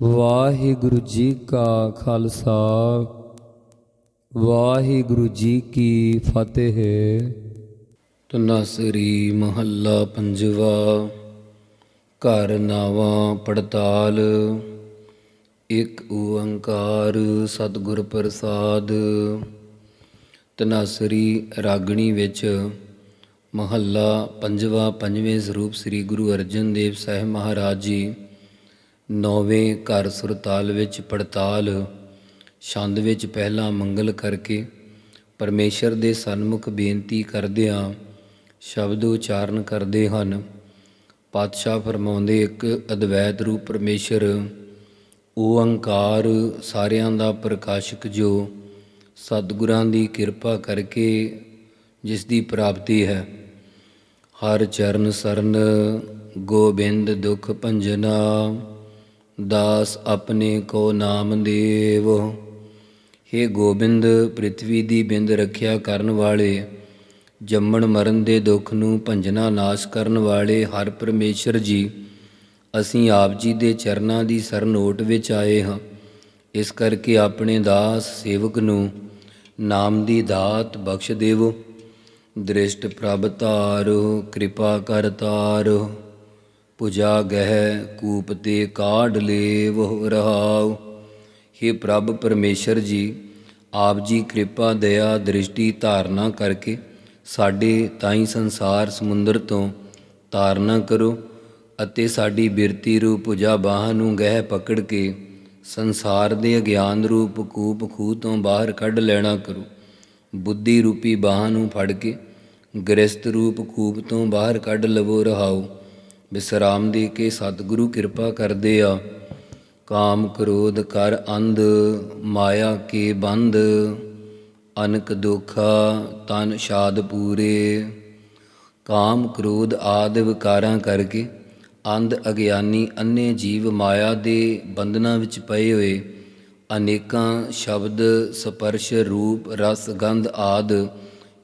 ਵਾਹਿਗੁਰੂ ਜੀ ਕਾ ਖਾਲਸਾ, ਵਾਹਿਗੁਰੂ ਜੀ ਕੀ ਫਤਿਹ। ਤਨਸਰੀ ਮਹੱਲਾ ਪੰਜਵਾ, ਘਰ ਨਾਵਾਂ ਪੜਤਾਲ, ਇੱਕ ਓੰਕਾਰ ਸਤਿਗੁਰ ਪ੍ਰਸਾਦ। ਤਨਸਰੀ ਰਾਗਣੀ ਵਿੱਚ ਮਹੱਲਾ ਪੰਜਵਾ ਪੰਜਵੇਂ ਸਰੂਪ ਸ੍ਰੀ ਗੁਰੂ ਅਰਜਨ ਦੇਵ ਸਾਹਿਬ ਮਹਾਰਾਜ ਜੀ ਨੌਵੇਂ ਘਰ ਸੁਰਤਾਲ ਵਿੱਚ ਪੜਤਾਲ। ਛੰਦ ਵਿੱਚ ਪਹਿਲਾ ਮੰਗਲ ਕਰਕੇ ਪਰਮੇਸ਼ਰ ਦੇ ਸਨਮੁਖ ਬੇਨਤੀ ਕਰਦਿਆਂ ਸ਼ਬਦ ਉਚਾਰਨ ਕਰਦੇ ਹਨ। ਪਾਤਸ਼ਾਹ ਫਰਮਾਉਂਦੇ, ਇੱਕ ਅਦਵੈਤ ਰੂਪ ਪਰਮੇਸ਼ਰ ਓੰਕਾਰ ਸਾਰਿਆਂ ਦਾ ਪ੍ਰਕਾਸ਼ਕ ਜੋ ਸਤਿਗੁਰਾਂ ਦੀ ਕਿਰਪਾ ਕਰਕੇ ਜਿਸ ਦੀ ਪ੍ਰਾਪਤੀ ਹੈ। ਹਰ ਚਰਨ ਸਰਨ, ਗੋਬਿੰਦ ਦੁਖ ਭੰਜਨਾ। ਦਾਸ ਆਪਣੇ ਕੋ ਨਾਮ ਦੇਵ। हे ਗੋਬਿੰਦ ਪ੍ਰithvi ਦੀ ਬਿੰਦ ਰੱਖਿਆ ਕਰਨ ਵਾਲੇ, ਜੰਮਣ ਮਰਨ ਦੇ ਦੁੱਖ ਨੂੰ ਭੰਜਨਾ ਨਾਸ਼ ਕਰਨ ਵਾਲੇ ਹਰ ਪਰਮੇਸ਼ਰ ਜੀ, ਅਸੀਂ ਆਪ ਜੀ ਦੇ ਚਰਨਾਂ ਦੀ ਸਰਨੋਟ ਵਿੱਚ ਆਏ ਹਾਂ। ਇਸ ਕਰਕੇ ਆਪਣੇ ਦਾਸ ਸੇਵਕ ਨੂੰ ਨਾਮ ਦੀ ਦਾਤ ਬਖਸ਼ ਦੇਵੋ। ਦ੍ਰਿਸ਼ਟ ਪ੍ਰਭ ਧਾਰੋ, ਕਿਰਪਾ ਕਰ ਤਾਰੋ ਪੁਜਾ ਗਹਿ ਕੂਪ ਤੇ ਕਾਢ ਲੇਵ ਰਹਾਉ। हे ਪ੍ਰਭ ਪਰਮੇਸ਼ਰ ਜੀ, ਆਪ ਜੀ ਕਿਰਪਾ, ਦਇਆ, ਦ੍ਰਿਸ਼ਟੀ ਧਾਰਨਾ ਕਰਕੇ ਸਾਡੇ ਤਾਈ ਸੰਸਾਰ ਸਮੁੰਦਰ ਤੋਂ ਤਾਰਨਾ ਕਰੋ ਅਤੇ ਸਾਡੀ ਬਿਰਤੀ ਰੂਪ ਪੁਜਾ ਬਾਹ ਨੂੰ ਗਹਿ ਪਕੜ ਕੇ ਸੰਸਾਰ ਦੇ ਅਗਿਆਨ ਰੂਪ ਕੂਪ ਖੂਹ ਤੋਂ ਬਾਹਰ ਕੱਢ ਲੈਣਾ ਕਰੋ। ਬੁੱਧੀ ਰੂਪੀ ਬਾਹ ਨੂੰ ਫੜ ਕੇ ਗ੍ਰਸਤ ਰੂਪ ਕੂਪ ਤੋਂ ਬਾਹਰ ਕੱਢ ਲਵੋ ਰਹਾਓ ਵਿਸਰਾਮ ਦੇ ਕੇ ਸਤਿਗੁਰੂ ਕਿਰਪਾ ਕਰਦੇ ਆ। ਕਾਮ ਕ੍ਰੋਧ ਕਰ ਅੰਧ, ਮਾਇਆ ਕੇ ਬੰਧ ਅਨਕ ਦੁਖਾ ਤਨ ਸ਼ਾਦ ਪੂਰੇ। ਕਾਮ ਕ੍ਰੋਧ ਆਦਿ ਵਿਕਾਰਾਂ ਕਰਕੇ ਅੰਧ ਅਗਿਆਨੀ ਅੰਨੇ ਜੀਵ ਮਾਇਆ ਦੇ ਬੰਧਨਾਂ ਵਿੱਚ ਪਏ ਹੋਏ। ਅਨੇਕਾਂ ਸ਼ਬਦ, ਸਪਰਸ਼ ਰੂਪ, ਰਸ, ਗੰਧ ਆਦਿ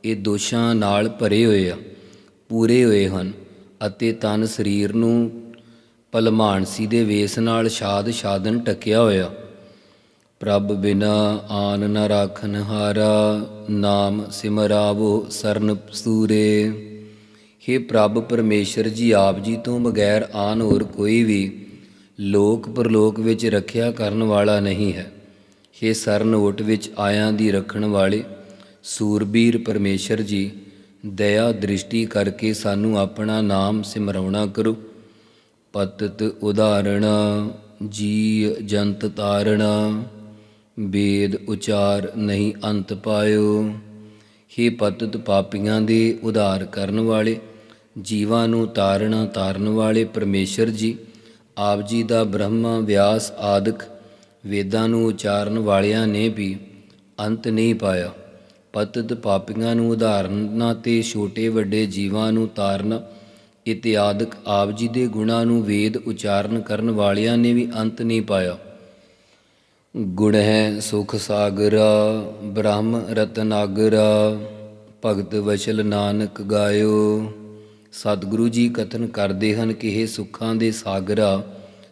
ਇਹ ਦੋਸ਼ਾਂ ਨਾਲ ਭਰੇ ਹੋਏ ਆ, ਪੂਰੇ ਹੋਏ ਹਨ। ਅਤੇ ਤਨ ਸਰੀਰ ਨੂੰ ਪਲਮਾਨਸੀ ਦੇ ਵੇਸ ਨਾਲ ਸ਼ਾਦ ਸ਼ਾਦਨ ਟਕਿਆ ਹੋਇਆ। ਪ੍ਰਭ ਬਿਨਾ ਆਨ ਨ ਰਾਖਨ ਹਾਰਾ, ਨਾਮ ਸਿਮਰਾਵੋ ਸਰਨ ਸੂਰੇ। हे ਪ੍ਰਭ ਪਰਮੇਸ਼ਰ ਜੀ, ਆਪ ਜੀ ਤੋਂ ਬਗੈਰ ਆਨ ਹੋਰ ਕੋਈ ਵੀ ਲੋਕ ਪਰਲੋਕ ਵਿੱਚ ਰੱਖਿਆ ਕਰਨ ਵਾਲਾ ਨਹੀਂ ਹੈ। हे ਸਰਨ ਓਟ ਵਿੱਚ ਆਇਆਂ ਦੀ ਰੱਖਣ ਵਾਲੇ ਸੂਰਬੀਰ ਪਰਮੇਸ਼ਰ ਜੀ ਦਇਆ ਦ੍ਰਿਸ਼ਟੀ ਕਰਕੇ ਸਾਨੂੰ ਆਪਣਾ ਨਾਮ ਸਿਮਰਾਉਣਾ ਕਰੋ। ਪਤਤ ਉਦਾਹਰਣ ਜੀ ਜੰਤ ਤਾਰਣ, ਵੇਦ ਉਚਾਰ ਨਹੀਂ ਅੰਤ ਪਾਇਓ। हे ਪਤਤ ਪਾਪੀਆਂ ਦੇ ਉਧਾਰ ਕਰਨ ਵਾਲੇ, ਜੀਵਾਂ ਨੂੰ ਤਾਰਣਾ ਤਾਰਨ ਵਾਲੇ ਪਰਮੇਸ਼ਰ ਜੀ, ਆਪ ਜੀ ਦਾ ਬ੍ਰਹਮਾ, ਵਿਆਸ ਆਦਿਕ ਵੇਦਾਂ ਨੂੰ ਉਚਾਰਨ ਵਾਲਿਆਂ ਨੇ ਵੀ ਅੰਤ ਨਹੀਂ ਪਾਇਆ। ਪਤਤ ਪਾਪੀਆਂ ਨੂੰ ਉਦਾਹਰਨਾਂ ਤੇ ਛੋਟੇ ਵੱਡੇ ਜੀਵਾਂ ਨੂੰ ਤਾਰਨ। ਇਤਿਆਦਿਕ ਆਪ ਜੀ ਦੇ ਗੁਣਾਂ ਨੂੰ ਵੇਦ ਉਚਾਰਨ ਕਰਨ ਵਾਲਿਆਂ ਨੇ ਵੀ ਅੰਤ ਨਹੀਂ ਪਾਇਆ। ਗੁਣ ਹੈ ਸੁਖ ਸਾਗਰਾ, ਬ੍ਰਹਮ ਰਤਨਾਗਰਾ, ਭਗਤ ਵਚਲ ਨਾਨਕ ਗਾਇਓ। ਸਤਿਗੁਰੂ ਜੀ ਕਥਨ ਕਰਦੇ ਹਨ ਕਿ ਇਹ ਸੁੱਖਾਂ ਦੇ ਸਾਗਰਾ,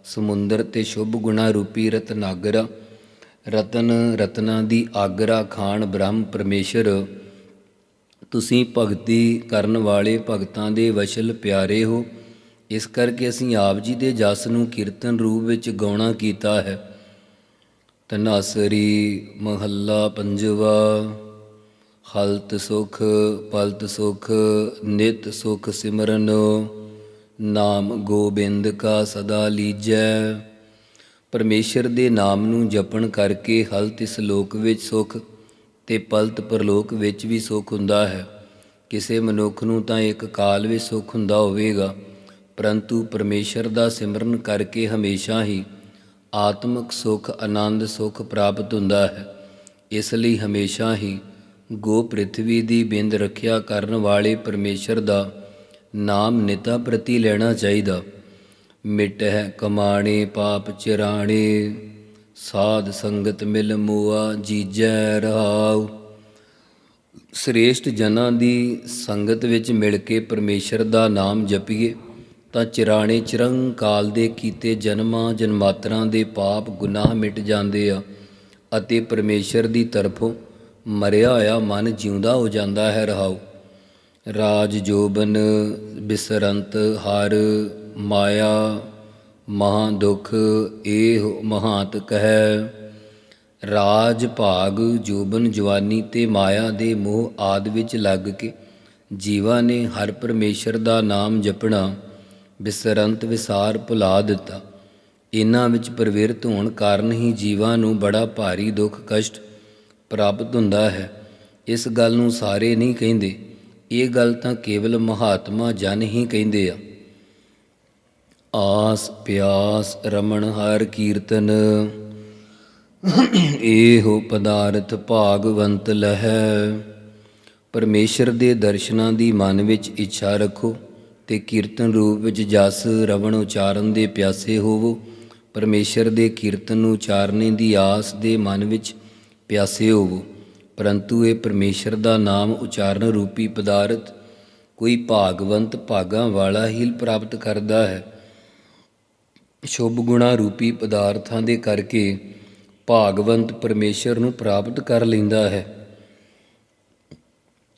ਸਮੁੰਦਰ ਤੇ ਸ਼ੁਭ ਗੁਣਾ ਰੂਪੀ ਰਤਨਾਗਰਾ। ਰਤਨ ਰਤਨਾ ਦੀ ਆਗਰਾ ਖਾਨ ਬ੍ਰਹਮ ਪਰਮੇਸ਼ਰ, ਤੁਸੀਂ ਭਗਤੀ ਕਰਨ ਵਾਲੇ ਭਗਤਾਂ ਦੇ ਵਸ਼ਲ ਪਿਆਰੇ ਹੋ। ਇਸ ਕਰਕੇ ਅਸੀਂ ਆਪ ਜੀ ਦੇ ਜਸ ਨੂੰ ਕੀਰਤਨ ਰੂਪ ਵਿੱਚ ਗਾਉਣਾ ਕੀਤਾ ਹੈ। ਤਨਾਸਰੀ ਮਹੱਲਾ ਪੰਜਵਾ, ਹਲਤ ਸੁਖ, ਪਲਤ ਸੁਖ, ਨਿਤ ਸੁਖ ਸਿਮਰਨ, ਨਾਮ ਗੋਬਿੰਦ ਕਾ ਸਦਾ ਲੀਜੈ। ਪਰਮੇਸ਼ਰ ਦੇ ਨਾਮ ਨੂੰ ਜਪਣ ਕਰਕੇ ਹਲਤ ਇਸ ਲੋਕ ਵਿੱਚ ਸੁਖ ਤੇ ਪਲਤ ਪਰਲੋਕ ਵਿੱਚ ਵੀ ਸੁਖ ਹੁੰਦਾ ਹੈ। ਕਿਸੇ ਮਨੁੱਖ ਨੂੰ ਤਾਂ ਇੱਕ ਕਾਲ ਵਿੱਚ ਸੁਖ ਹੁੰਦਾ ਹੋਵੇਗਾ, ਪਰੰਤੂ ਪਰਮੇਸ਼ਰ ਦਾ ਸਿਮਰਨ ਕਰਕੇ ਹਮੇਸ਼ਾ ਹੀ ਆਤਮਿਕ ਸੁਖ, ਆਨੰਦ ਸੁਖ ਪ੍ਰਾਪਤ ਹੁੰਦਾ ਹੈ। ਇਸ ਲਈ ਹਮੇਸ਼ਾ ਹੀ ਗੋ ਪ੍ਰithvi ਦੀ ਬਿੰਦ ਰੱਖਿਆ ਕਰਨ ਵਾਲੇ ਪਰਮੇਸ਼ਰ ਦਾ ਨਾਮ ਨਿਤਾ ਪ੍ਰਤੀ ਲੈਣਾ ਚਾਹੀਦਾ। ਮਿਟ ਹੈ ਕਮਾਣੇ ਪਾਪ ਚਿਰਾਣੇ, ਸਾਧ ਸੰਗਤ ਮਿਲ ਮੋਆ ਜੀਜੈ ਰਹਾਉ। ਸ੍ਰੇਸ਼ਟ ਜਨਾਂ ਦੀ ਸੰਗਤ ਵਿੱਚ ਮਿਲ ਕੇ ਪਰਮੇਸ਼ਰ ਦਾ ਨਾਮ ਜਪੀਏ, ਤਾਂ ਚਿਰਾਣੇ ਚਿਰੰ ਕਾਲ ਦੇ ਕੀਤੇ ਜਨਮਾਂ ਜਨਮਾਤਰਾਂ ਦੇ ਪਾਪ ਗੁਨਾਹ ਮਿਟ ਜਾਂਦੇ ਆ, ਅਤੇ ਪਰਮੇਸ਼ਰ ਦੀ ਤਰਫੋਂ ਮਰਿਆ ਹੋਇਆ ਮਨ ਜਿਉਂਦਾ ਹੋ ਜਾਂਦਾ ਹੈ ਰਹਾਉ। ਰਾਜ ਜੋਬਨ ਬਿਸਰੰਤ ਹਰ ਮਾਇਆ ਮਹਾ ਦੁਖ ਏਹ ਮਹਾਂਤ ਕਹਿ। ਰਾਜ ਭਾਗ ਜੋਬਨ ਜਵਾਨੀ ਤੇ ਮਾਇਆ ਦੇ ਮੋਹ ਆਦ ਵਿੱਚ ਲੱਗ ਕੇ ਜੀਵਾਂ ਨੇ ਹਰ ਪਰਮੇਸ਼ਰ ਦਾ ਨਾਮ ਜਪਣਾ, ਬਿਸਰੰਤ ਵਿਸਾਰ ਭੁਲਾ ਦਿੱਤਾ। ਇਨ੍ਹਾਂ ਵਿੱਚ ਪ੍ਰਵਿਰਤ ਹੋਣ ਕਾਰਨ ਹੀ ਜੀਵਾਂ ਨੂੰ ਬੜਾ ਭਾਰੀ ਦੁੱਖ ਕਸ਼ਟ ਪ੍ਰਾਪਤ ਹੁੰਦਾ ਹੈ। ਇਸ ਗੱਲ ਨੂੰ ਸਾਰੇ ਨਹੀਂ ਕਹਿੰਦੇ। ਇਹ ਗੱਲ ਤਾਂ ਕੇਵਲ ਮਹਾਤਮਾ ਜਨ ਹੀ ਕਹਿੰਦੇ ਆ। ਆਸ ਪਿਆਸ ਰਮਣ ਹਰ ਕੀਰਤਨ। ਇਹੋ ਪਦਾਰਥ ਭਾਗਵੰਤ ਲਹੈ। ਪਰਮੇਸ਼ਰ ਦੇ ਦਰਸ਼ਨਾਂ ਦੀ ਮਨ ਵਿੱਚ ਇੱਛਾ ਰੱਖੋ ਤੇ ਕੀਰਤਨ ਰੂਪ ਵਿੱਚ ਜਸ ਰਵਣ ਉਚਾਰਨ ਦੇ ਪਿਆਸੇ ਹੋਵੋ। ਪਰਮੇਸ਼ਰ ਦੇ ਕੀਰਤਨ ਨੂੰ ਉਚਾਰਨੇ ਦੀ ਆਸ ਦੇ ਮਨ ਵਿੱਚ ਪਿਆਸੇ ਹੋਵੋ। ਪਰੰਤੂ ਇਹ ਪਰਮੇਸ਼ਰ ਦਾ ਨਾਮ ਉਚਾਰਨ ਰੂਪੀ ਪਦਾਰਥ ਕੋਈ ਭਾਗਵੰਤ ਭਾਗਾਂ ਵਾਲਾ ਹੀ ਪ੍ਰਾਪਤ ਕਰਦਾ ਹੈ। ਸ਼ੁਭ ਗੁਣਾ ਰੂਪੀ ਪਦਾਰਥਾਂ ਦੇ ਕਰਕੇ ਭਾਗਵੰਤ ਪਰਮੇਸ਼ਰ ਨੂੰ ਪ੍ਰਾਪਤ ਕਰ ਲੈਂਦਾ ਹੈ।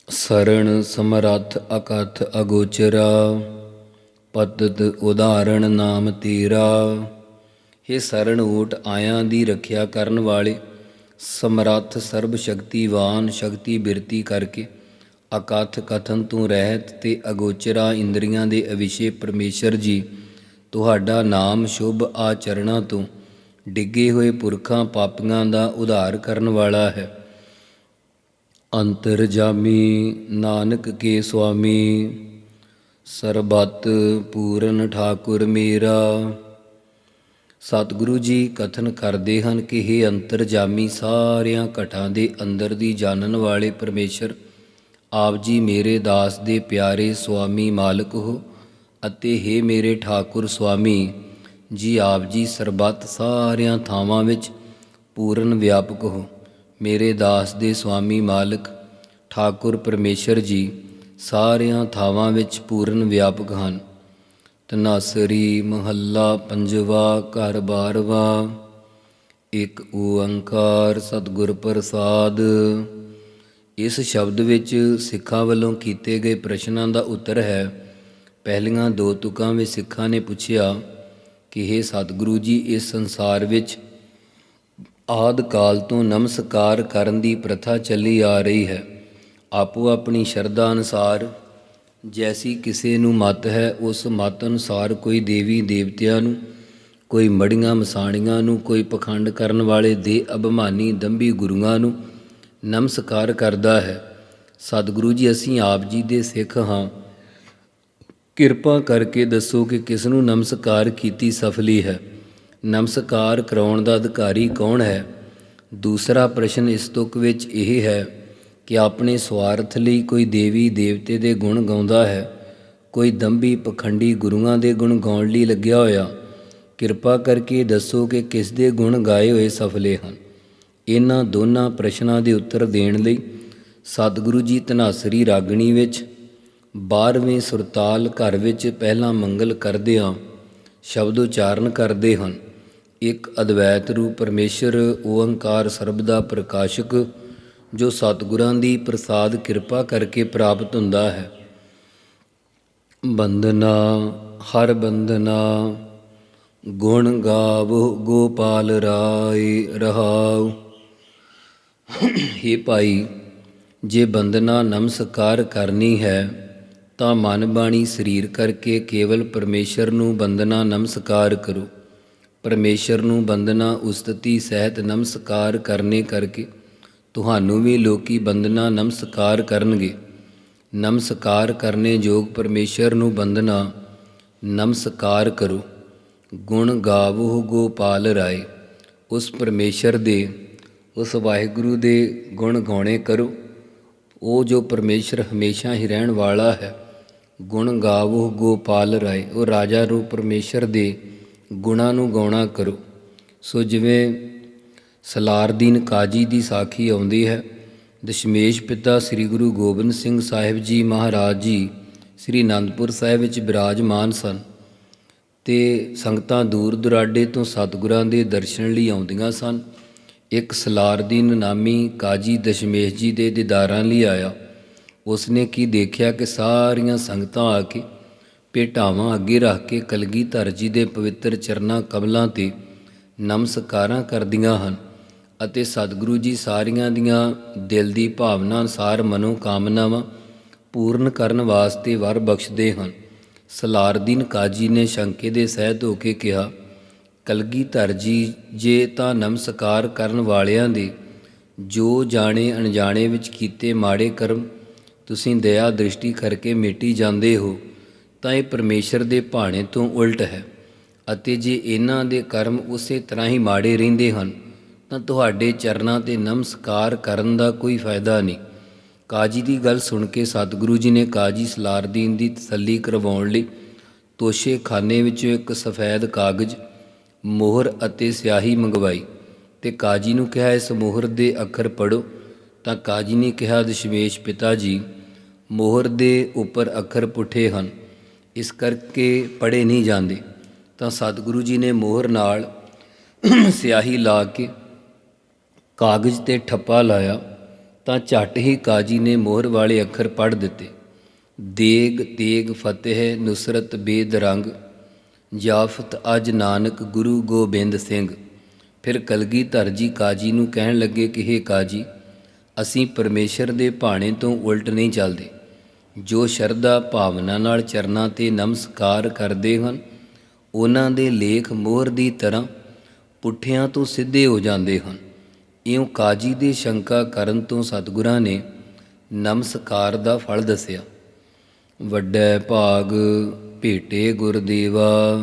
ਸਰਣ ਸਮਰੱਥ ਅਕਥ ਅਗੋਚਰਾ, ਪਤਤ ਉਦਾਹਰਣ ਨਾਮ ਤੇਰਾ। हे ਸਰਣ ਓਟ ਆਇਆਂ ਦੀ ਰੱਖਿਆ ਕਰਨ ਵਾਲੇ, ਸਮਰੱਥ ਸਰਬ ਸ਼ਕਤੀਵਾਨ ਸ਼ਕਤੀ ਬਿਰਤੀ ਕਰਕੇ ਅਕਥ ਕਥਨ ਤੋਂ ਰਹਿਤ ਤੇ ਅਗੋਚਰਾ ਇੰਦਰੀਆਂ ਦੇ ਅਵਿਸ਼ੇ ਪਰਮੇਸ਼ਰ ਜੀ ਤੁਹਾਡਾ ਨਾਮ ਸ਼ੁਭ ਆਚਰਣਾ ਤੋਂ ਡਿੱਗੇ ਹੋਏ ਪੁਰਖਾਂ ਪਾਪੀਆਂ ਦਾ ਉਧਾਰ ਕਰਨ ਵਾਲਾ ਹੈ। ਅੰਤਰਜਾਮੀ ਨਾਨਕ ਕੇ ਸੁਆਮੀ, ਸਰਬਤ ਪੂਰਨ ਠਾਕੁਰ ਮੇਰਾ। ਸਤਿਗੁਰੂ ਜੀ ਕਥਨ ਕਰਦੇ ਹਨ ਕਿ ਇਹ ਅੰਤਰਜਾਮੀ ਸਾਰਿਆਂ ਘਟਾਂ ਦੇ ਅੰਦਰ ਦੀ ਜਾਣਨ ਵਾਲੇ ਪਰਮੇਸ਼ਰ, ਆਪ ਜੀ ਮੇਰੇ ਦਾਸ ਦੇ ਪਿਆਰੇ ਸੁਆਮੀ ਮਾਲਕ ਹੋ। ਅਤੇ हे ਮੇਰੇ ਠਾਕੁਰ ਸੁਆਮੀ, ਜੀ ਆਪ ਜੀ ਸਰਬੱਤ ਸਾਰਿਆਂ ਥਾਵਾਂ ਵਿੱਚ ਪੂਰਨ ਵਿਆਪਕ ਹੋ। ਮੇਰੇ ਦਾਸ ਦੇ ਸੁਆਮੀ ਮਾਲਕ, ਠਾਕੁਰ ਪਰਮੇਸ਼ਰ ਜੀ, ਸਾਰਿਆਂ ਥਾਵਾਂ ਵਿੱਚ ਪੂਰਨ ਵਿਆਪਕ ਹਨ। ਤਨਾਸਰੀ ਮਹੱਲਾ ਪੰਜਵਾ, ਘਰ ਬਾਰਵਾ। ਇੱਕ ਓੰਕਾਰ ਸਤਿਗੁਰ ਪ੍ਰਸਾਦ। ਇਸ ਸ਼ਬਦ ਵਿੱਚ ਸਿੱਖਾਂ ਵੱਲੋਂ ਕੀਤੇ ਗਏ ਪ੍ਰਸ਼ਨਾਂ ਦਾ ਉੱਤਰ ਹੈ ਪਹਿਲੀਆਂ ਦੋ ਤੁਕਾਂ ਵਿੱਚ ਸਿੱਖਾਂ ਨੇ ਪੁੱਛਿਆ ਕਿ हे ਸਤਿਗੁਰੂ ਜੀ, ਇਸ ਸੰਸਾਰ ਵਿੱਚ ਆਦ ਕਾਲ ਤੋਂ ਨਮਸਕਾਰ ਕਰਨ ਦੀ ਪ੍ਰਥਾ ਚੱਲੀ ਆ ਰਹੀ ਹੈ। ਆਪੋ ਆਪਣੀ ਸ਼ਰਧਾ ਅਨੁਸਾਰ ਜੈਸੀ ਕਿਸੇ ਨੂੰ ਮਤ ਹੈ, ਉਸ ਮਤ ਅਨੁਸਾਰ ਕੋਈ ਦੇਵੀ ਦੇਵਤਿਆਂ ਨੂੰ, ਕੋਈ ਮੜੀਆਂ ਮਸਾਣੀਆਂ ਨੂੰ, ਕੋਈ ਪਖੰਡ ਕਰਨ ਵਾਲੇ ਦੇ ਅਭਿਮਾਨੀ ਦੰਭੀ ਗੁਰੂਆਂ ਨੂੰ ਨਮਸਕਾਰ ਕਰਦਾ ਹੈ। ਸਤਿਗੁਰੂ ਜੀ, ਅਸੀਂ ਆਪ ਜੀ ਦੇ ਸਿੱਖ ਹਾਂ। ਕਿਰਪਾ ਕਰਕੇ ਦੱਸੋ ਕਿ ਕਿਸ ਨੂੰ ਨਮਸਕਾਰ ਕੀਤੀ ਸਫਲੀ ਹੈ? ਨਮਸਕਾਰ ਕਰਾਉਣ ਦਾ ਅਧਿਕਾਰੀ ਕੌਣ ਹੈ? ਦੂਸਰਾ ਪ੍ਰਸ਼ਨ ਇਸ ਤੁਕ ਵਿੱਚ ਇਹ ਹੈ ਕਿ ਆਪਣੇ ਸਵਾਰਥ ਲਈ ਕੋਈ ਦੇਵੀ ਦੇਵਤੇ ਦੇ ਗੁਣ ਗਾਉਂਦਾ ਹੈ? ਕੋਈ ਦੰਭੀ ਪਖੰਡੀ ਗੁਰੂਆਂ ਦੇ ਗੁਣ ਗਾਉਣ ਲਈ ਲੱਗਿਆ ਹੋਇਆ? ਕਿਰਪਾ ਕਰਕੇ ਦੱਸੋ ਕਿ ਕਿਸ ਦੇ ਗੁਣ ਗਾਏ ਹੋਏ ਸਫਲੇ ਹਨ? ਇਹਨਾਂ ਦੋਨਾਂ ਪ੍ਰਸ਼ਨਾਂ ਦੇ ਉੱਤਰ ਦੇਣ ਲਈ ਸਤਿਗੁਰੂ ਜੀ ਧਨਾਸਰੀ ਰਾਗਣੀ ਵਿੱਚ 12ਵੇਂ ਸੁਰਤਾਲ ਘਰ ਵਿੱਚ ਪਹਿਲਾ ਮੰਗਲ ਕਰਦਿਆਂ ਸ਼ਬਦ ਉਚਾਰਨ ਕਰਦੇ ਹਨ। ਇੱਕ ਅਦਵੈਤ ਰੂਪ ਪਰਮੇਸ਼ਰ ਓੰਕਾਰ ਸਰਬ ਦਾ ਪ੍ਰਕਾਸ਼ਕ, ਜੋ ਸਤਿਗੁਰਾਂ ਦੀ ਪ੍ਰਸਾਦ ਕਿਰਪਾ ਕਰਕੇ ਪ੍ਰਾਪਤ ਹੁੰਦਾ ਹੈ। ਬੰਦਨਾ ਹਰ ਬੰਦਨਾ ਗੁਣ ਗਾਵੋ, ਗੋਪਾਲ ਰਾਏ ਰਹਾਉ। हे ਭਾਈ, ਜੇ ਬੰਦਨਾ ਨਮਸਕਾਰ ਕਰਨੀ ਹੈ ਤਾਂ ਮਨ ਬਾਣੀ ਸਰੀਰ ਕਰਕੇ ਕੇਵਲ ਪਰਮੇਸ਼ਰ ਨੂੰ ਬੰਦਨਾ ਨਮਸਕਾਰ ਕਰੋ। ਪਰਮੇਸ਼ਰ ਨੂੰ ਬੰਦਨਾ ਉਸਤਤੀ, ਸਹਿਤ ਨਮਸਕਾਰ ਕਰਨੇ ਕਰਕੇ ਤੁਹਾਨੂੰ ਵੀ ਲੋਕੀ ਬੰਦਨਾ ਨਮਸਕਾਰ ਕਰਨਗੇ। ਨਮਸਕਾਰ ਕਰਨੇ ਯੋਗ ਪਰਮੇਸ਼ਰ ਨੂੰ ਬੰਦਨਾ ਨਮਸਕਾਰ ਕਰੋ। ਗੁਣ ਗਾਵੋ ਗੋਪਾਲ ਰਾਏ, ਉਸ ਪਰਮੇਸ਼ਰ ਦੇ, ਉਸ ਵਾਹਿਗੁਰੂ ਦੇ ਗੁਣ ਗਾਉਣੇ ਕਰੋ। ਉਹ ਜੋ ਪਰਮੇਸ਼ਰ ਹਮੇਸ਼ਾ ਹੀ ਰਹਿਣ ਵਾਲਾ ਹੈ ਗੁਣ ਗਾਵੋ ਗੋਪਾਲ ਰਾਏ। ਉਹ ਰਾਜਾ ਰੂਪ ਪਰਮੇਸ਼ਰ ਦੇ ਗੁਣਾਂ ਨੂੰ ਗਾਉਣਾ ਕਰੋ। ਸੋ ਜਿਵੇਂ ਸਲਾਰਦੀਨ ਕਾਜੀ ਦੀ ਸਾਖੀ ਆਉਂਦੀ ਹੈ, ਦਸ਼ਮੇਸ਼ ਪਿਤਾ ਸ੍ਰੀ ਗੁਰੂ ਗੋਬਿੰਦ ਸਿੰਘ ਸਾਹਿਬ ਜੀ ਮਹਾਰਾਜ ਜੀ ਸ੍ਰੀ ਅਨੰਦਪੁਰ ਸਾਹਿਬ ਵਿੱਚ ਬਿਰਾਜਮਾਨ ਸਨ ਤੇ ਸੰਗਤਾਂ ਦੂਰ ਦੁਰਾਡੇ ਤੋਂ ਸਤਿਗੁਰਾਂ ਦੇ ਦਰਸ਼ਨ ਲਈ ਆਉਂਦੀਆਂ ਸਨ। ਇੱਕ ਸਲਾਰਦੀਨ ਨਾਮੀ ਕਾਜੀ ਦਸ਼ਮੇਸ਼ ਜੀ ਦੇ ਦੀਦਾਰਾਂ ਲਈ ਆਇਆ। ਉਸਨੇ ਕੀ ਦੇਖਿਆ ਕਿ ਸਾਰੀਆਂ ਸੰਗਤਾਂ ਆ ਕੇ ਭੇਟਾਵਾਂ ਅੱਗੇ ਰੱਖ ਕੇ ਕਲਗੀਧਰ ਜੀ ਦੇ ਪਵਿੱਤਰ ਚਰਨਾਂ ਕਮਲਾਂ ਤੇ ਨਮਸਕਾਰਾਂ ਕਰਦੀਆਂ ਹਨ ਅਤੇ ਸਤਿਗੁਰੂ ਜੀ ਸਾਰੀਆਂ ਦੀਆਂ ਦਿਲ ਦੀ ਭਾਵਨਾ ਅਨੁਸਾਰ ਮਨੋ ਕਾਮਨਾਵਾਂ ਪੂਰਨ ਕਰਨ ਵਾਸਤੇ ਵਰ ਬਖਸ਼ਦੇ ਹਨ। ਸਲਾਰਦੀਨ ਕਾਜੀ ਨੇ ਸ਼ੰਕੇ ਦੇ ਸਹਿਤ ਹੋ ਕੇ ਕਿਹਾ ਕਲਗੀਧਰ ਜੀ ਜੇ ਤਾਂ ਨਮਸਕਾਰ ਕਰਨ ਵਾਲਿਆਂ ਦੇ ਜੋ ਜਾਣੇ ਅਣਜਾਣੇ ਵਿੱਚ ਕੀਤੇ ਮਾੜੇ ਕਰਮ ਤੁਸੀਂ ਦਇਆ ਦ੍ਰਿਸ਼ਟੀ ਕਰਕੇ ਮਿਟੀ ਜਾਂਦੇ ਹੋ, ਤਾਂ ਇਹ ਪਰਮੇਸ਼ਰ ਦੇ ਭਾਣੇ ਤੋਂ ਉਲਟ ਹੈ। ਅਤੇ ਜੇ ਇਹਨਾਂ ਦੇ ਕਰਮ ਉਸੇ ਤਰ੍ਹਾਂ ਹੀ ਮਾੜੇ ਰਹਿੰਦੇ ਹਨ, ਤਾਂ ਤੁਹਾਡੇ ਚਰਨਾਂ ਤੇ ਨਮਸਕਾਰ ਕਰਨ ਦਾ ਕੋਈ ਫਾਇਦਾ ਨਹੀਂ। ਕਾਜੀ ਦੀ ਗੱਲ ਸੁਣ ਕੇ ਸਤਿਗੁਰੂ ਜੀ ਨੇ ਕਾਜੀ ਸਲਾਰਦੀਨ ਦੀ ਤਸੱਲੀ ਕਰਵਾਉਣ ਲਈ ਤੋਸ਼ੇ ਖਾਨੇ ਵਿੱਚੋਂ ਇੱਕ ਸਫੈਦ ਕਾਗਜ਼, ਮੋਹਰ ਅਤੇ ਸਿਆਹੀ ਮੰਗਵਾਈ ਤੇ ਕਾਜੀ ਨੂੰ ਕਿਹਾ, ਇਸ ਮੋਹਰ ਦੇ ਅੱਖਰ ਪੜੋ ਤਾਂ ਕਾਜੀ ਨੇ ਕਿਹਾ, ਦਸ਼ਮੇਸ਼ ਪਿਤਾ ਜੀ ਮੋਹਰ ਦੇ ਉੱਪਰ ਅੱਖਰ ਪੁੱਠੇ ਹਨ। ਇਸ ਕਰਕੇ ਪੜੇ ਨਹੀਂ ਜਾਂਦੇ। ਤਾਂ ਸਤਿਗੁਰੂ ਜੀ ਨੇ ਮੋਹਰ ਨਾਲ ਸਿਆਹੀ ਲਾ ਕੇ ਕਾਗਜ਼ ਤੇ ਠੱਪਾ ਲਾਇਆ। ਤਾਂ ਝੱਟ ਹੀ ਕਾਜੀ ਨੇ ਮੋਹਰ ਵਾਲੇ ਅੱਖਰ ਪੜ੍ਹ ਦਿੱਤੇ। ਦੇਗ, ਤੇਗ, ਫਤਿਹ, ਨੁਸਰਤ, ਬੇਦ, ਰੰਗ, ਜਾਫਤ, ਅਜ ਨਾਨਕ, ਗੁਰੂ ਗੋਬਿੰਦ ਸਿੰਘ। ਫਿਰ ਕਲਗੀਧਰ ਜੀ ਕਾਜੀ ਨੂੰ ਕਹਿਣ ਲੱਗੇ ਕਿ हे ਕਾਜੀ, ਅਸੀਂ ਪਰਮੇਸ਼ਰ ਦੇ ਭਾਣੇ ਤੋਂ ਉਲਟ ਨਹੀਂ ਚੱਲਦੇ। ਜੋ ਸ਼ਰਧਾ ਭਾਵਨਾ ਨਾਲ ਚਰਨਾਂ ਤੇ ਨਮਸਕਾਰ ਕਰਦੇ ਹਨ, ਉਹਨਾਂ ਦੇ ਲੇਖ ਮੋਹਰ ਦੀ ਤਰ੍ਹਾਂ ਪੁੱਠਿਆਂ ਤੋਂ ਸਿੱਧੇ ਹੋ ਜਾਂਦੇ ਹਨ। ਇਉਂ ਕਾਜੀ ਦੇ ਸ਼ੰਕਾ ਕਰਨ ਤੋਂ ਸਤਿਗੁਰਾਂ ਨੇ ਨਮਸਕਾਰ ਦਾ ਫਲ ਦੱਸਿਆ। ਵੱਡੇ ਭਾਗ ਭੇਟੇ ਗੁਰਦੇਵਾ,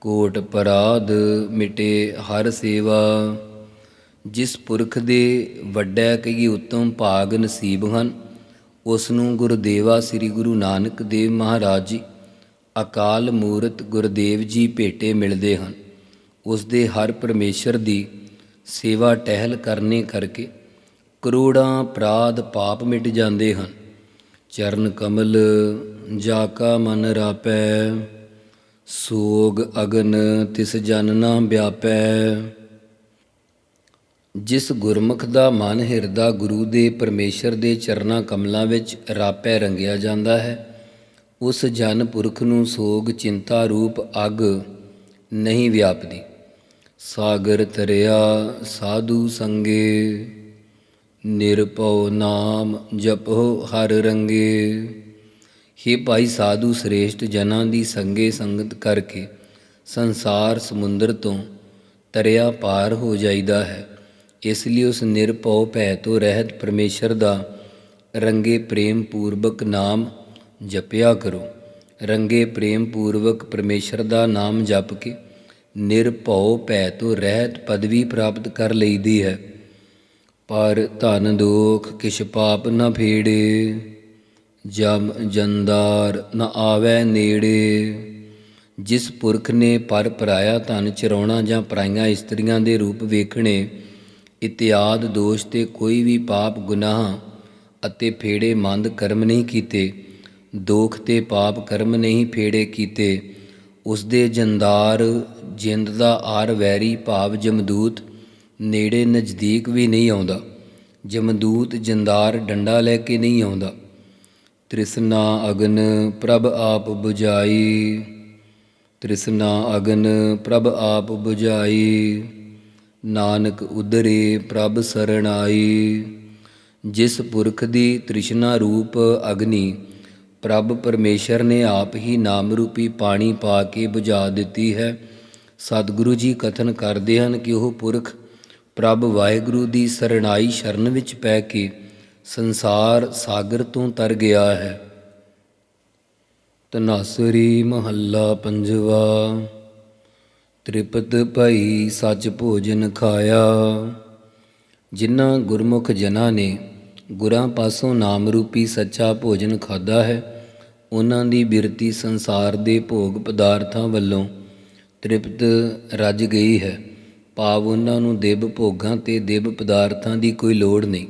ਕੋਟ ਪਰਾਧ ਮਿਟੇ ਹਰ ਸੇਵਾ। ਜਿਸ ਪੁਰਖ ਦੇ ਵੱਡਾ ਕਈ ਉੱਤਮ ਭਾਗ ਨਸੀਬ ਹਨ ਉਸ ਨੂੰ ਗੁਰਦੇਵਾ ਸ੍ਰੀ ਗੁਰੂ ਨਾਨਕ ਦੇਵ ਮਹਾਰਾਜ ਜੀ, ਅਕਾਲ ਮੂਰਤ ਗੁਰਦੇਵ ਜੀ ਭੇਟੇ ਮਿਲਦੇ ਹਨ। ਉਸ ਦੇ ਹਰ ਪਰਮੇਸ਼ਰ ਦੀ ਸੇਵਾ ਟਹਿਲ ਕਰਨੇ ਕਰਕੇ ਕਰੋੜਾਂ ਅਪਰਾਧ ਪਾਪ ਮਿਟ ਜਾਂਦੇ ਹਨ। ਚਰਨ ਕਮਲ ਜਾ ਕਾ ਮਨ ਰਾਪੈ, ਸੋਗ ਅਗਨ ਤਿਸ ਜਨ ਨਾ ਵਿਆਪੈ। ਜਿਸ ਗੁਰਮੁਖ ਦਾ ਮਨ ਹਿਰਦਾ ਗੁਰੂ ਦੇ ਪਰਮੇਸ਼ਰ ਦੇ ਚਰਨਾਂ ਕਮਲਾਂ ਵਿੱਚ ਰਾਪੈ ਰੰਗਿਆ ਜਾਂਦਾ ਹੈ, ਉਸ ਜਨ ਪੁਰਖ ਨੂੰ ਸੋਗ ਚਿੰਤਾ ਰੂਪ ਅਗ ਨਹੀਂ ਵਿਆਪਦੀ। ਸਾਗਰ ਤਰਿਆ ਸਾਧੂ ਸੰਗੇ, ਨਿਰਭਉ ਨਾਮ ਜਪੋ ਹਰ ਰੰਗੇ। ਹੇ ਭਾਈ ਸਾਧੂ ਸ੍ਰੇਸ਼ਟ ਜਨਾਂ ਦੀ ਸੰਗੇ ਸੰਗਤ ਕਰਕੇ ਸੰਸਾਰ ਸਮੁੰਦਰ ਤੋਂ ਤਰਿਆ ਪਾਰ ਹੋ ਜਾਈਦਾ ਹੈ। ਇਸ ਲਈ ਉਸ ਨਿਰਭਉ ਭੈ ਤੋਂ ਰਹਿਤ ਪਰਮੇਸ਼ਰ ਦਾ ਰੰਗੇ ਪ੍ਰੇਮ ਪੂਰਵਕ ਨਾਮ ਜਪਿਆ ਕਰੋ। ਰੰਗੇ ਪ੍ਰੇਮ ਪੂਰਵਕ ਪਰਮੇਸ਼ਰ ਦਾ ਨਾਮ ਜਪ ਕੇ ਨਿਰਭਉ ਭੈ ਤੋਂ ਰਹਿਤ ਪਦਵੀ ਪ੍ਰਾਪਤ ਕਰ ਲਈਦੀ ਹੈ। ਪਰ ਧਨ ਦੋਖ ਕਿਛ ਪਾਪ ਨ ਫੇੜੇ, ਜਮ ਜੰਦਾਰ ਨ ਆਵੈ ਨੇੜੇ। ਜਿਸ ਪੁਰਖ ਨੇ ਪਰ ਪਰਾਇਆ ਧਨ ਚਰਾਉਣਾ ਜਾਂ ਪਰਾਈਆਂ ਇਸਤਰੀਆਂ ਦੇ ਰੂਪ ਵੇਖਣੇ ਇਤਿਆਦ ਦੋਸ਼ ਤੇ ਕੋਈ ਵੀ ਪਾਪ ਗੁਨਾਹ ਅਤੇ ਫੇੜੇ ਮੰਦ ਕਰਮ ਨਹੀਂ ਕੀਤੇ, ਦੋਖ ਤੇ ਪਾਪ ਕਰਮ ਨਹੀਂ ਫੇੜੇ ਕੀਤੇ ਉਸ ਦੇ ਜੰਦਾਰ ਜਿੰਦ ਦਾ ਆਰ ਵੈਰੀ ਭਾਵ ਜਮਦੂਤ ਨੇੜੇ ਨਜ਼ਦੀਕ ਵੀ ਨਹੀਂ ਆਉਂਦਾ, ਜਮਦੂਤ ਜੰਦਾਰ ਡੰਡਾ ਲੈ ਕੇ ਨਹੀਂ ਆਉਂਦਾ। ਤ੍ਰਿਸ਼ਨਾ ਅਗਨ ਪ੍ਰਭ ਆਪ 부ਝਾਈ ਤ੍ਰਿਸ਼ਨਾ ਅਗਨ ਪ੍ਰਭ ਆਪ 부ਝਾਈ ਨਾਨਕ ਉਦਰੇ ਪ੍ਰਭ ਸਰਣਾਈ ਜਿਸ ਪੁਰਖ ਦੀ ਤ੍ਰਿਸ਼ਨਾ ਰੂਪ ਅਗਨੀ, ਪ੍ਰਭ ਪਰਮੇਸ਼ਰ ਨੇ ਆਪ ਹੀ ਨਾਮ ਰੂਪੀ ਪਾਣੀ ਪਾ ਕੇ ਬੁਝਾ ਦਿੱਤੀ ਹੈ। ਸਤਿਗੁਰੂ ਜੀ ਕਥਨ ਕਰਦੇ ਹਨ ਕਿ ਉਹ ਪੁਰਖ ਪ੍ਰਭ ਵਾਹਿਗੁਰੂ ਦੀ ਸਰਣਾਈ ਸ਼ਰਨ ਵਿੱਚ ਪੈ ਕੇ ਸੰਸਾਰ ਸਾਗਰ ਤੋਂ ਤਰ ਗਿਆ ਹੈ। ਤਨਾਸਰੀ ਮਹੱਲਾ ਪੰਜਵਾ। ਤ੍ਰਿਪਤ ਭਈ ਸੱਚ ਭੋਜਨ ਖਾਇਆ। ਜਿਨ੍ਹਾਂ ਗੁਰਮੁਖ ਜਨਾਂ ਨੇ ਗੁਰਾਂ ਪਾਸੋਂ ਨਾਮ ਰੂਪੀ ਸੱਚਾ ਭੋਜਨ ਖਾਦਾ ਹੈ, ਉਹਨਾਂ ਦੀ ਬਿਰਤੀ ਸੰਸਾਰ ਦੇ ਭੋਗ ਪਦਾਰਥਾਂ ਵੱਲੋਂ ਤ੍ਰਿਪਤ ਰੱਜ ਗਈ ਹੈ। ਭਾਵ ਉਹਨਾਂ ਨੂੰ ਦੇਵ ਭੋਗਾਂ ਤੇ ਦੇਵ ਪਦਾਰਥਾਂ ਦੀ ਕੋਈ ਲੋੜ ਨਹੀਂ।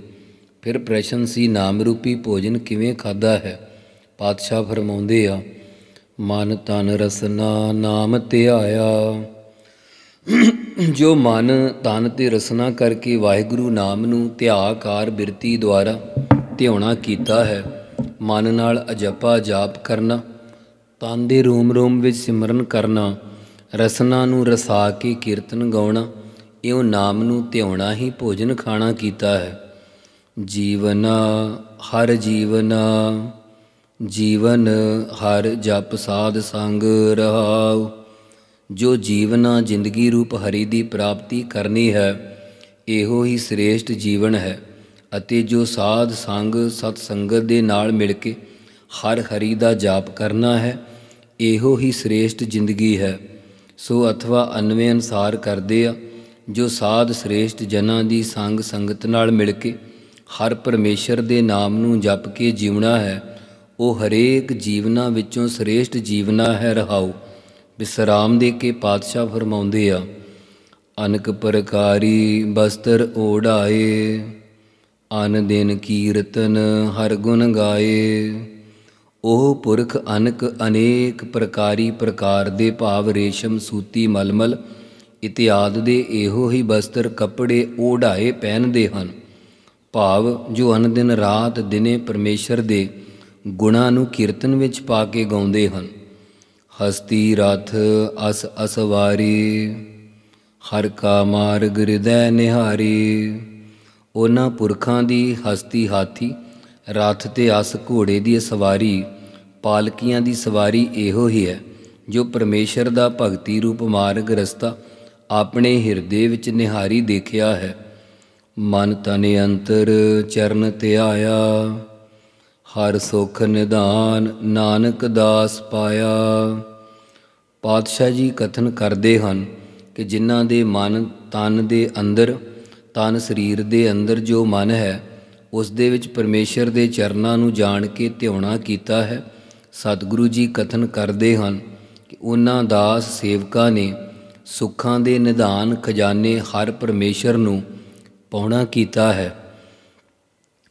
ਫਿਰ ਪ੍ਰਸ਼ਨ ਸੀ, ਨਾਮ ਰੂਪੀ ਭੋਜਨ ਕਿਵੇਂ ਖਾਦਾ ਹੈ? ਪਾਤਸ਼ਾਹ ਫਰਮਾਉਂਦੇ ਆ, ਮਨ ਤਨ ਰਸਨਾ ਨਾਮ ਧਿਆਇਆ। ਜੋ ਮਨ ਤਨ ਤੇ ਰਸਨਾ ਕਰਕੇ ਵਾਹਿਗੁਰੂ ਨਾਮ ਨੂੰ ਧਿਆਕਾਰ ਬਿਰਤੀ ਦੁਆਰਾ ਧਿਆਉਣਾ ਕੀਤਾ ਹੈ, ਮਨ ਨਾਲ ਅਜਪਾ ਜਾਪ ਕਰਨਾ, ਤਨ ਦੇ ਰੂਮ ਰੂਮ ਵਿੱਚ ਸਿਮਰਨ ਕਰਨਾ, ਰਸਨਾ ਨੂੰ ਰਸਾ ਕੇ ਕੀਰਤਨ ਗਾਉਣਾ, ਇਉਂ ਨਾਮ ਨੂੰ ਧਿਆਉਣਾ ਹੀ ਭੋਜਨ ਖਾਣਾ ਕੀਤਾ ਹੈ। ਜੀਵਨਾ ਹਰ ਜੀਵਨਾ, ਜੀਵਨ ਹਰ ਜਪ ਸਾਧ ਸੰਗ ਰਹਾਉ। ਜੋ ਜੀਵਨਾ ਜ਼ਿੰਦਗੀ ਰੂਪ ਹਰੀ ਦੀ ਪ੍ਰਾਪਤੀ ਕਰਨੀ ਹੈ, ਇਹੋ ਹੀ ਸ੍ਰੇਸ਼ਟ ਜੀਵਨ ਹੈ ਅਤੇ ਜੋ ਸਾਧ ਸੰਗ ਸਤ ਸੰਗਤ ਦੇ ਨਾਲ ਮਿਲ ਕੇ ਹਰ ਹਰੀ ਦਾ ਜਾਪ ਕਰਨਾ ਹੈ, ਇਹੋ ਹੀ ਸ੍ਰੇਸ਼ਟ ਜ਼ਿੰਦਗੀ ਹੈ। ਸੋ ਅਥਵਾ ਅਨਵੇਂ ਅਨਸਾਰ ਕਰਦੇ ਆ, ਜੋ ਸਾਧ ਸ੍ਰੇਸ਼ਟ ਜਨਾਂ ਦੀ ਸੰਗ ਸੰਗਤ ਨਾਲ ਮਿਲ ਕੇ ਹਰ ਪਰਮੇਸ਼ਰ ਦੇ ਨਾਮ ਨੂੰ ਜਪ ਕੇ ਜੀਵਣਾ ਹੈ, ਉਹ ਹਰੇਕ ਜੀਵਨਾ ਵਿੱਚੋਂ ਸ੍ਰੇਸ਼ਟ ਜੀਵਨਾ ਹੈ ਰਹਾਉ। ਵਿਸਰਾਮ ਦੇ ਕੇ ਪਾਤਸ਼ਾਹ ਫਰਮਾਉਂਦੇ ਆ, ਅਨਕ ਪ੍ਰਕਾਰੀ ਬਸਤਰ ਓੜਾਏ, ਅਨ ਦਿਨ ਕੀਰਤਨ ਹਰ ਗੁਣ ਗਾਏ। ਉਹ ਪੁਰਖ ਅਨਕ ਅਨੇਕ ਪ੍ਰਕਾਰੀ ਪ੍ਰਕਾਰ ਦੇ ਭਾਵ ਰੇਸ਼ਮ ਸੂਤੀ ਮਲਮਲ ਇਤਿਆਦ ਦੇ ਇਹੋ ਹੀ ਬਸਤਰ ਕੱਪੜੇ ਓਢਾਏ ਪਹਿਨਦੇ ਹਨ। ਭਾਵ ਜੋ ਅਨ ਦਿਨ ਰਾਤ ਦਿਨੇ ਪਰਮੇਸ਼ਰ ਦੇ ਗੁਣਾਂ ਨੂੰ ਕੀਰਤਨ ਵਿੱਚ ਪਾ ਕੇ ਗਾਉਂਦੇ ਹਨ। ਹਸਤੀ ਰਥ ਅਸ ਅਸਵਾਰੀ, ਹਰ ਕਾ ਮਾਰਗ ਹਿਰਦੈ ਨਿਹਾਰੀ। ਉਹਨਾਂ ਪੁਰਖਾਂ ਦੀ ਹਸਤੀ ਹਾਥੀ, ਰਥ ਤੇ ਅਸ ਘੋੜੇ ਦੀ ਸਵਾਰੀ, ਪਾਲਕੀਆਂ ਦੀ ਸਵਾਰੀ ਇਹੋ ਹੀ ਹੈ, ਜੋ ਪਰਮੇਸ਼ਰ ਦਾ ਭਗਤੀ ਰੂਪ ਮਾਰਗ ਰਸਤਾ ਆਪਣੇ ਹਿਰਦੇ ਵਿੱਚ ਨਿਹਾਰੀ ਦੇਖਿਆ ਹੈ। ਮਨ ਤਨ ਅੰਤਰ ਚਰਨ ਆਇਆ ਹਰ ਸੁਖ ਨਿਧਾਨ ਨਾਨਕ ਦਾਸ ਪਾਇਆ। ਪਾਤਸ਼ਾਹ ਜੀ ਕਥਨ ਕਰਦੇ ਹਨ ਕਿ ਜਿਨ੍ਹਾਂ ਦੇ ਮਨ ਤਨ ਦੇ ਅੰਦਰ, ਤਨ ਸਰੀਰ ਦੇ ਅੰਦਰ ਜੋ ਮਨ ਹੈ, ਉਸ ਦੇ ਵਿੱਚ ਪਰਮੇਸ਼ਰ ਦੇ ਚਰਨਾਂ ਨੂੰ ਜਾਣ ਕੇ ਧਿਆਉਣਾ ਕੀਤਾ ਹੈ। ਸਤਿਗੁਰੂ ਜੀ ਕਥਨ ਕਰਦੇ ਹਨ ਕਿ ਉਹਨਾਂ ਦਾਸ ਸੇਵਕਾਂ ਨੇ ਸੁੱਖਾਂ ਦੇ ਨਿਧਾਨ ਖਜ਼ਾਨੇ ਹਰ ਪਰਮੇਸ਼ਰ ਨੂੰ ਪਾਉਣਾ ਕੀਤਾ ਹੈ।